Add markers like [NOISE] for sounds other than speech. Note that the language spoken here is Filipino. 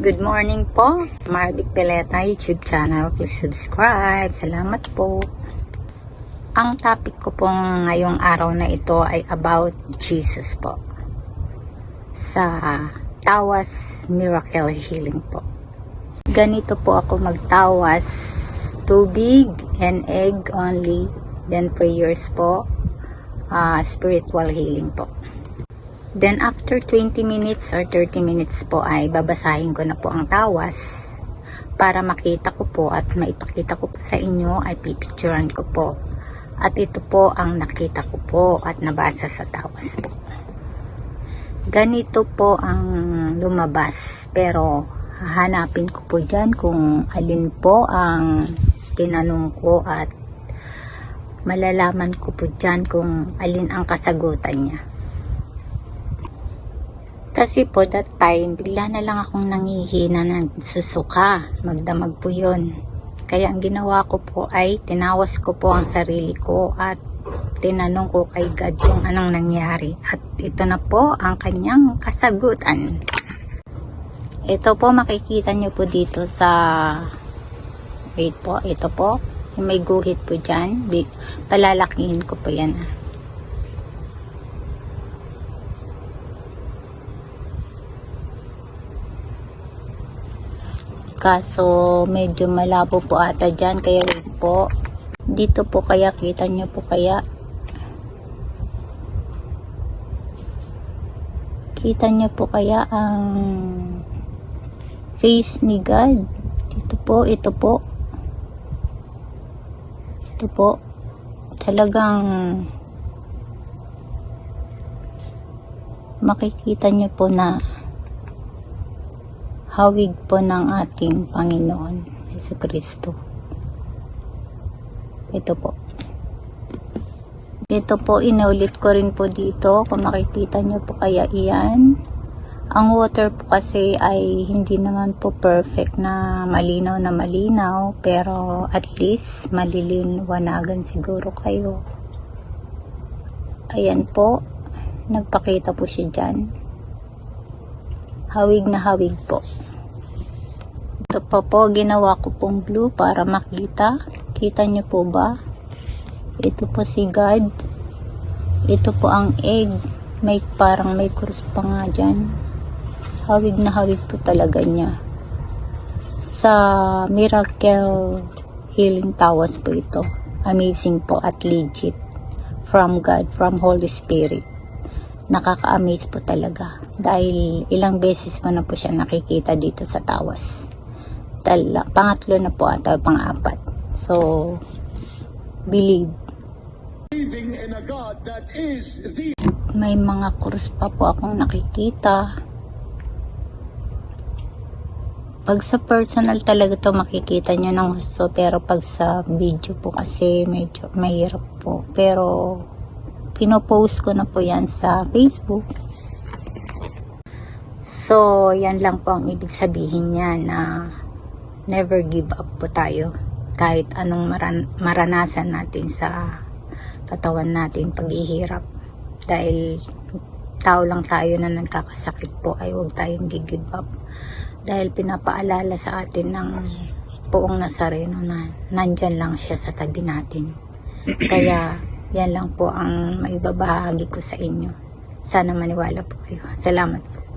Good morning po, Marvic Peleta YouTube channel. Please subscribe. Salamat po. Ang topic ko pong ngayong araw na ito ay about Jesus po. Sa Tawas Miracle Healing po. Ganito po ako magtawas. Tubig and egg only. Then prayers po. ah, spiritual healing po. Then after 20 minutes or 30 minutes po ay babasahin ko na po ang tawas para makita ko po at maipakita ko po sa inyo ay pipicturean ko po. At ito po ang nakita ko po at nabasa sa tawas po. Ganito po ang lumabas pero hahanapin ko po dyan kung alin po ang tinanong ko at malalaman ko po dyan kung alin ang kasagutan niya. Kasi po that time, bigla na lang akong nangihina ng susuka. Magdamag po yun. Kaya ang ginawa ko po ay tinawas ko po ang sarili ko at tinanong ko kay God kung anong nangyari. At ito na po ang kanyang kasagutan. Ito po makikita nyo po dito sa wait po, ito po may guhit po dyan. Palalakihin ko po yan. Kaso medyo malabo po ata dyan. Kaya wait po. Dito po kaya kita nyo po kaya. Kita nyo po kaya ang face ni God. Dito po, ito po. Ito po. Talagang makikita nyo po na hawig po ng ating Panginoon Yesu Kristo. Ito po. Ito po, inaulit ko rin po dito. Kung makikita nyo po kaya iyan. Ang water po kasi ay hindi naman po perfect na malinaw na malinaw. Pero at least maliliwanagan siguro kayo. Ayan po. Nagpakita po siya dyan. Hawig na hawig po. Ito pa po, ginawa ko pong blue para makita. Kita niyo po ba? Ito po si God. Ito po ang egg. May parang may krus pa nga dyan. Hawig na hawig po talaga niya. Sa Miracle Healing Tawas po ito. Amazing po at legit. From God, from Holy Spirit nakaka-amaze po talaga. Dahil ilang beses ko na po siya nakikita dito sa tawas. Tala, pangatlo na po ata, pang-apat. So, believe. in a God that is the May mga krus pa po akong nakikita. Pag sa personal talaga to makikita nyo ng gusto pero pag sa video po kasi medyo mahirap po. Pero pinopost ko na po yan sa Facebook. So, yan lang po ang ibig sabihin niya na never give up po tayo. Kahit anong maran- maranasan natin sa katawan natin paghihirap. Dahil tao lang tayo na nagkakasakit po ay huwag tayong give up. Dahil pinapaalala sa atin ng poong Nazareno na nandyan lang siya sa tabi natin. [CLEARS THROAT] Kaya yan lang po ang maibabahagi ko sa inyo. Sana maniwala po kayo. Salamat po.